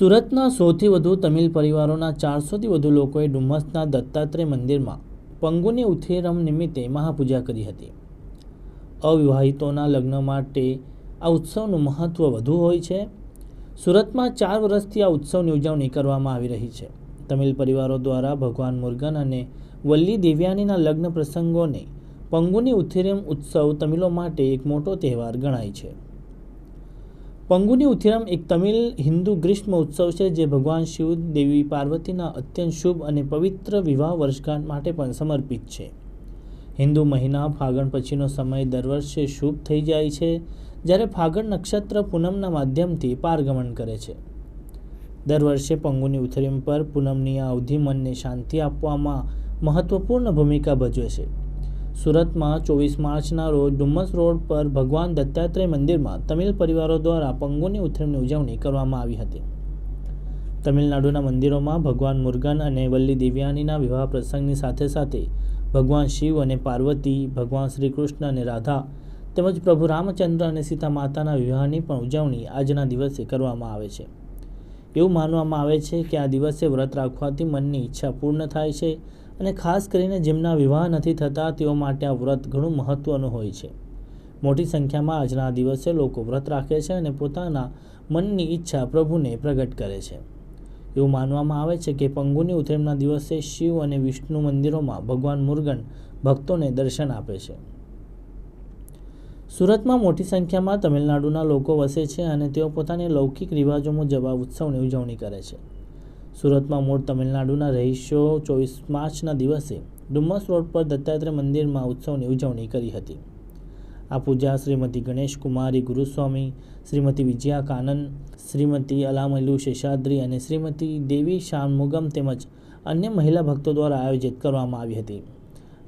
સુરતના સૌથી વધુ તમિલ પરિવારોના ચારસોથી વધુ લોકોએ ડુમ્મસના દત્તાત્રેય મંદિરમાં પંગુની ઉથેરમ નિમિત્તે મહાપૂજા કરી હતી. અવિવાહિતોના લગ્ન માટે આ ઉત્સવનું મહત્ત્વ વધુ હોય છે. સુરતમાં ચાર વર્ષથી આ ઉત્સવની ઉજવણી કરવામાં આવી રહી છે. તમિલ પરિવારો દ્વારા ભગવાન મુર્ગન અને વલ્લી દેવ્યાનીના લગ્ન પ્રસંગોને પંગુની ઉથેરમ ઉત્સવ તમિલો માટે એક મોટો તહેવાર ગણાય છે. પંગુની ઉથિરમ એક તમિલ હિન્દુ ગ્રીષ્મ ઉત્સવ છે જે ભગવાન શિવ દેવી પાર્વતીના અત્યંત શુભ અને પવિત્ર વિવાહ વર્ષગાંઠ માટે પણ સમર્પિત છે. હિન્દુ મહિના ફાગણ પછીનો સમય દર વર્ષે શુભ થઈ જાય છે, જ્યારે ફાગણ નક્ષત્ર પૂનમના માધ્યમથી પારગમન કરે છે. દર વર્ષે પંગુની ઉથરિમ પર પૂનમની આ અવધિ મનને શાંતિ આપવામાં મહત્વપૂર્ણ ભૂમિકા ભજવે છે. સુરતમાં ચોવીસ માર્ચના રોજ ડુમ્મસ રોડ પર ભગવાન દત્તાત્રેય મંદિરમાં તમિલ પરિવારો દ્વારા પંગુની ઉથરમની ઉજવણી કરવામાં આવી હતી. તમિલનાડુના મંદિરોમાં ભગવાન મુર્ગન અને વલ્લી દિવ્યાનીના વિવાહ પ્રસંગની સાથે સાથે ભગવાન શિવ અને પાર્વતી, ભગવાન શ્રી કૃષ્ણ અને રાધા તેમજ પ્રભુ રામચંદ્ર અને સીતા માતાના વિવાહની પણ ઉજવણી આજના દિવસે કરવામાં આવે છે. એવું માનવામાં આવે છે કે આ દિવસે વ્રત રાખવાથી મનની ઈચ્છા પૂર્ણ થાય છે અને ખાસ કરીને જેમના વિવાહ નથી થતા, તેઓ માટે આ વ્રત ઘણું મહત્ત્વનું હોય છે. મોટી સંખ્યામાં આજના દિવસે લોકો વ્રત રાખે છે અને પોતાના મનની ઈચ્છા પ્રભુને પ્રગટ કરે છે. એવું માનવામાં આવે છે કે પંગુની ઉત્તરાયણના દિવસે શિવ અને વિષ્ણુ મંદિરોમાં ભગવાન મુર્ગન ભક્તોને દર્શન આપે છે. સુરતમાં મોટી સંખ્યામાં તમિલનાડુના લોકો વસે છે અને તેઓ પોતાની લૌકિક રિવાજો મુજબ આ ઉત્સવની ઉજવણી કરે છે. સુરતમાં મૂળ તમિલનાડુના રહીશો ચોવીસ માર્ચના દિવસે ડુમ્મસ રોડ પર દત્તાત્રેય મંદિરમાં ઉત્સવની ઉજવણી કરી હતી. આ પૂજા શ્રીમતી ગણેશ કુમારી ગુરુસ્વામી, શ્રીમતી વિજયા કાનન શ્રીમતી અલામલુ શેષાદ્રી અને શ્રીમતી દેવી શાનમુગમ તેમજ અન્ય મહિલા ભક્તો દ્વારા આયોજિત કરવામાં આવી હતી.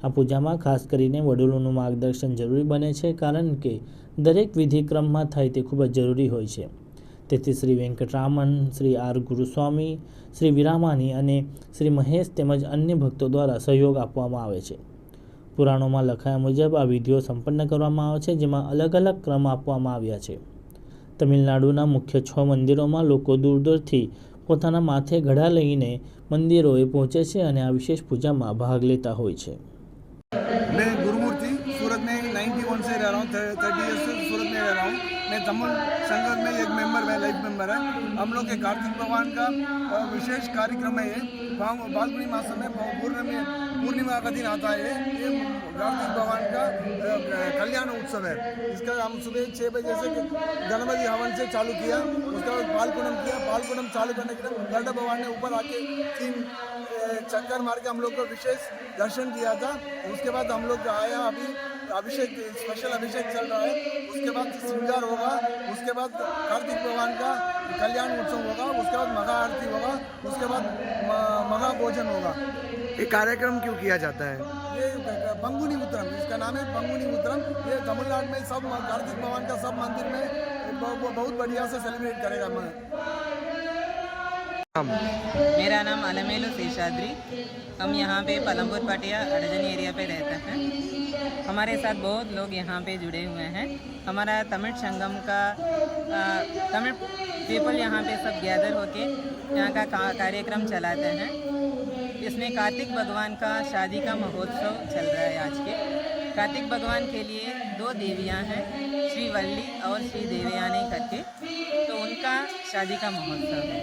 આ પૂજામાં ખાસ કરીને વડીલોનું માર્ગદર્શન જરૂરી બને છે કારણ કે દરેક વિધિ ક્રમમાં થાય તે ખૂબ જ જરૂરી હોય છે. તેથી શ્રી વેંકટરામન, શ્રી આર ગુરુસ્વામી, શ્રી વિરામાની અને શ્રી મહેશ તેમજ અન્ય ભક્તો દ્વારા સહયોગ આપવામાં આવે છે. પુરાણોમાં લખાયા મુજબ આ વિધિઓ સંપન્ન કરવામાં આવે છે, જેમાં અલગ અલગ ક્રમ આપવામાં આવ્યા છે. તમિલનાડુના મુખ્ય છ મંદિરોમાં લોકો દૂર દૂરથી પોતાના માથે ઘડા લઈને મંદિરોએ પહોંચે છે અને આ વિશેષ પૂજામાં ભાગ લેતા હોય છે. मैं तमिल संगत में एक मेंबर मैं लाइफ मेंबर है हम लोग के कार्तिक भगवान का अ, विशेष कार्यक्रम है ये फाल्गु- फाल्गुनी मास में पूर्णिमा पूर्णिमा का दिन आता है। ये कार्तिक भगवान का कल्याण उत्सव है। इसका हम सुबह छः बजे से गणपति हवन से चालू किया, उसके बाद पालकुणम किया। पालकुणम चालू करने के बाद गरुड़ भगवान ने ऊपर आके तीन चक्कर मार के हम लोग को विशेष दर्शन दिया था। उसके बाद हम लोग आया, अभी अभिषेक स्पेशल अभिषेक चल रहा है। उसके बाद श्रृंगार होगा, उसके बाद कार्तिक भगवान का कल्याण उत्सव होगा, उसके बाद महा आरती होगा, उसके बाद म- महा भोजन होगा। ये कार्यक्रम क्यों किया जाता है। ये पंगुनी उत्तरम इसका नाम है पंगुनी उत्तरम ये तमिलनाडु में सब कार्तिक भगवान का सब मंदिर में ब- बहुत बढ़िया से सेलिब्रेट करेगा मैं। मेरा नाम अलमेलू शेषाद्री हम यहाँ पे पलमपुर पटिया अड़जनी एरिया पे रहते हैं। हमारे साथ बहुत लोग यहाँ पे जुड़े हुए हैं। हमारा तमिल संगम का आ, तमिल पीपल यहाँ पे सब गैदर होके यहाँ का- कार्यक्रम चलाते हैं। इसमें कार्तिक भगवान का शादी का महोत्सव चल रहा है आज के। कार्तिक भगवान के लिए दो देवियाँ हैं, श्री वल्ली और श्री देवयानी करके। तो उनका शादी का महोत्सव है।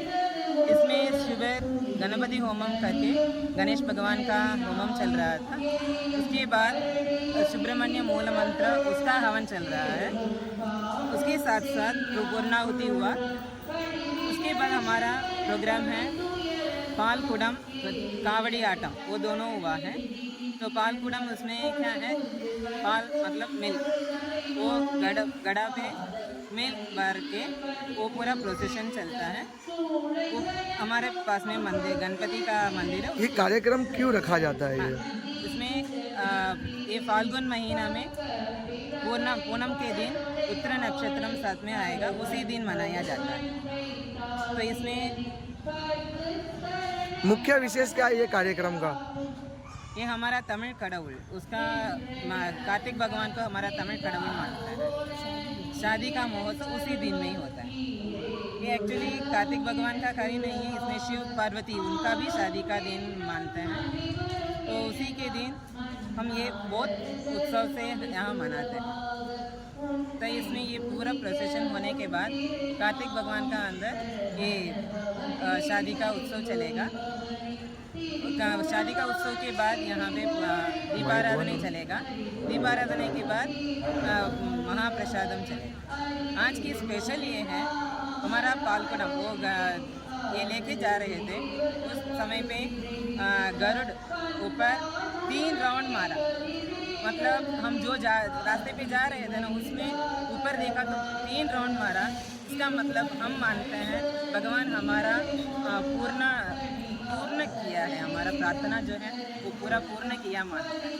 इसमें सुबह गणपति होमम करके गणेश भगवान का होमम चल रहा था। उसके बाद सुब्रमण्य मूल मंत्र, उसका हवन चल रहा है। उसके साथ साथ पूर्णाहुति हुआ। उसके बाद हमारा प्रोग्राम है पालकुडम कावड़ी आटम वो दोनों हुआ है। तो पालकुडम उसमें क्या है? पाल मतलब मिल्क वो गड़ा गड़ा पे मिल्क भर के वो पूरा प्रोसेशन चलता है। वो हमारे पास में मंदिर गणपति का मंदिर है। ये कार्यक्रम क्यों रखा जाता है ये? इसमें आ, ये फाल्गुन महीना में पूर्णम पूनम के दिन उत्तर नक्षत्रम साथ में आएगा उसी दिन मनाया जाता है। तो इसमें मुख्य विशेष क्या है ये कार्यक्रम का ये हमारा तमिल कड़उल उसका मा- कार्तिक भगवान को हमारा तमिल कड़उल मानता है शादी का महोत्सव उसी दिन में ही होता है ये एक्चुअली कार्तिक भगवान का खाली नहीं है इसमें शिव पार्वती उनका भी शादी का दिन मानते हैं तो उसी के दिन हम ये बहुत उत्सव से यहाँ मनाते हैं तो इसमें ये पूरा प्रोसेशन होने के बाद कार्तिक भगवान का अंदर ये शादी का उत्सव चलेगा। शादी का उत्सव के बाद यहाँ पे दीपाराधना चलेगा। दीपाराधना के बाद महाप्रसादम चलेगा। आज की स्पेशल ये है, हमारा पालकुडम वो ये लेके जा रहे थे। उस समय पे गरुड़ ऊपर तीन राउंड मारा। मतलब हम जो जा, रास्ते पे जा रहे थे ना, उसमें ऊपर देखा तो तीन राउंड मारा। इसका मतलब हम मानते हैं, भगवान हमारा पूर्ण पूर्ण किया है। हमारा प्रार्थना जो है, वो पूरा पूर्ण किया मानते हैं।